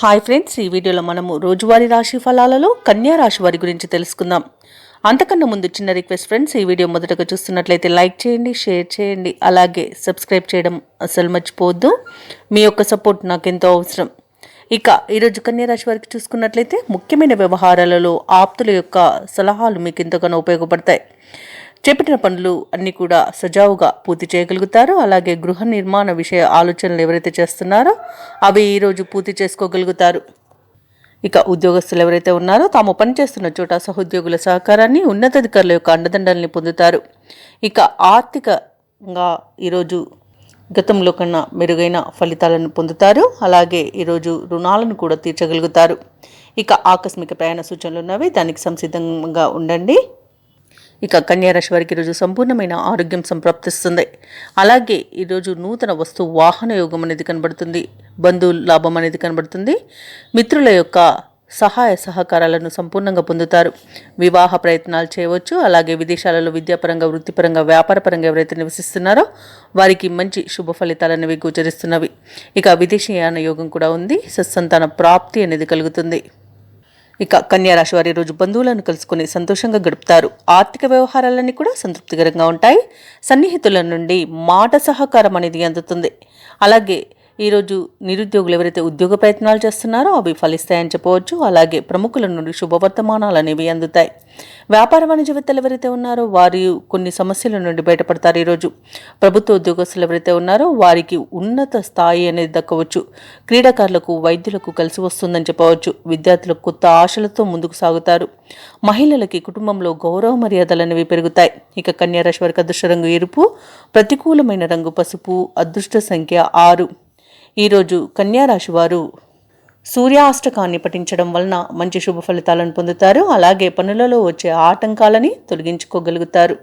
Hi friends ఈ వీడియోలో మనము రోజువారీ రాశి ఫలాలలో కన్యా రాశి వారి గురించి తెలుసుకుందాం. అంతకన్నా ముందు చిన్న రిక్వెస్ట్ ఫ్రెండ్స్ ఈ వీడియో మొదటగా చూస్తున్నట్లయితే లైక్ చేయండి షేర్ చేయండి అలాగే సబ్స్క్రైబ్ చేయడం అసలు మర్చిపోవద్దు. మీ యొక్క సపోర్ట్ నాకు ఎంతో అవసరం. ఇక ఈరోజు కన్యా రాశి వారికి చూసుకున్నట్లయితే ముఖ్యమైన వ్యవహారాలలో ఆప్తుల యొక్క సలహాలు మీకు ఎంతగానో ఉపయోగపడతాయి. చేపట్టిన పనులు అన్నీ కూడా సజావుగా పూర్తి చేయగలుగుతారు. అలాగే గృహ నిర్మాణ విషయ ఆలోచనలు ఎవరైతే చేస్తున్నారో అవి ఈరోజు పూర్తి చేసుకోగలుగుతారు. ఇక ఉద్యోగస్తులు ఎవరైతే ఉన్నారో తాము పనిచేస్తున్న చోట సహోద్యోగుల సహకారాన్ని ఉన్నతాధికారుల యొక్క అండదండల్ని పొందుతారు. ఇక ఆర్థికంగా ఈరోజు గతంలో కన్నా మెరుగైన ఫలితాలను పొందుతారు. అలాగే ఈరోజు రుణాలను కూడా తీర్చగలుగుతారు. ఇక ఆకస్మిక ప్రయాణ సూచనలు ఉన్నవి దానికి సంసిద్ధంగా ఉండండి. ఇక కన్యారాశి వారికి ఈరోజు సంపూర్ణమైన ఆరోగ్యం సంప్రాప్తిస్తుంది. అలాగే ఈరోజు నూతన వస్తు వాహన యోగం అనేది కనబడుతుంది. బంధువుల లాభం అనేది కనబడుతుంది. మిత్రుల యొక్క సహాయ సహకారాలను సంపూర్ణంగా పొందుతారు. వివాహ ప్రయత్నాలు చేయవచ్చు. అలాగే విదేశాలలో విద్యాపరంగా వృత్తిపరంగా వ్యాపారపరంగా ఎవరైతే నివసిస్తున్నారో వారికి మంచి శుభ ఫలితాలు అనేవి గోచరిస్తున్నవి. ఇక విదేశీయాన యోగం కూడా ఉంది. సత్సంతాన ప్రాప్తి అనేది కలుగుతుంది. ఇక కన్యారాశి వారి రోజు బంధువులను కలుసుకుని సంతోషంగా గడుపుతారు. ఆర్థిక వ్యవహారాలన్నీ కూడా సంతృప్తికరంగా ఉంటాయి. సన్నిహితుల నుండి మాట సహకారం అనేది అందుతుంది. అలాగే ఈరోజు నిరుద్యోగులు ఎవరైతే ఉద్యోగ ప్రయత్నాలు చేస్తున్నారో అవి ఫలిస్తాయని చెప్పవచ్చు. అలాగే ప్రముఖుల నుండి శుభవర్తమానాలు అనేవి అందుతాయి. వ్యాపార వాణిజ్యవేత్తలు ఎవరైతే ఉన్నారో వారి కొన్ని సమస్యల నుండి బయటపడతారు ఈరోజు. ప్రభుత్వ ఉద్యోగస్తులు ఎవరైతే ఉన్నారో వారికి ఉన్నత స్థాయి అనేది దక్కవచ్చు. క్రీడాకారులకు వైద్యులకు కలిసి వస్తుందని చెప్పవచ్చు. విద్యార్థులకు కొత్త ఆశలతో ముందుకు సాగుతారు. మహిళలకి కుటుంబంలో గౌరవ మర్యాదలు అనేవి పెరుగుతాయి. ఇక కన్యారాశి వారికి అదృష్ట రంగు ఎరుపు ప్రతికూలమైన రంగు పసుపు అదృష్ట సంఖ్య ఆరు. ఈరోజు కన్యా రాశి వారు సూర్యాష్టకాన్ని పఠించడం వలన మంచి శుభ ఫలితాలను పొందుతారు. అలాగే పనులలో వచ్చే ఆటంకాలని తొలగించుకోగలుగుతారు.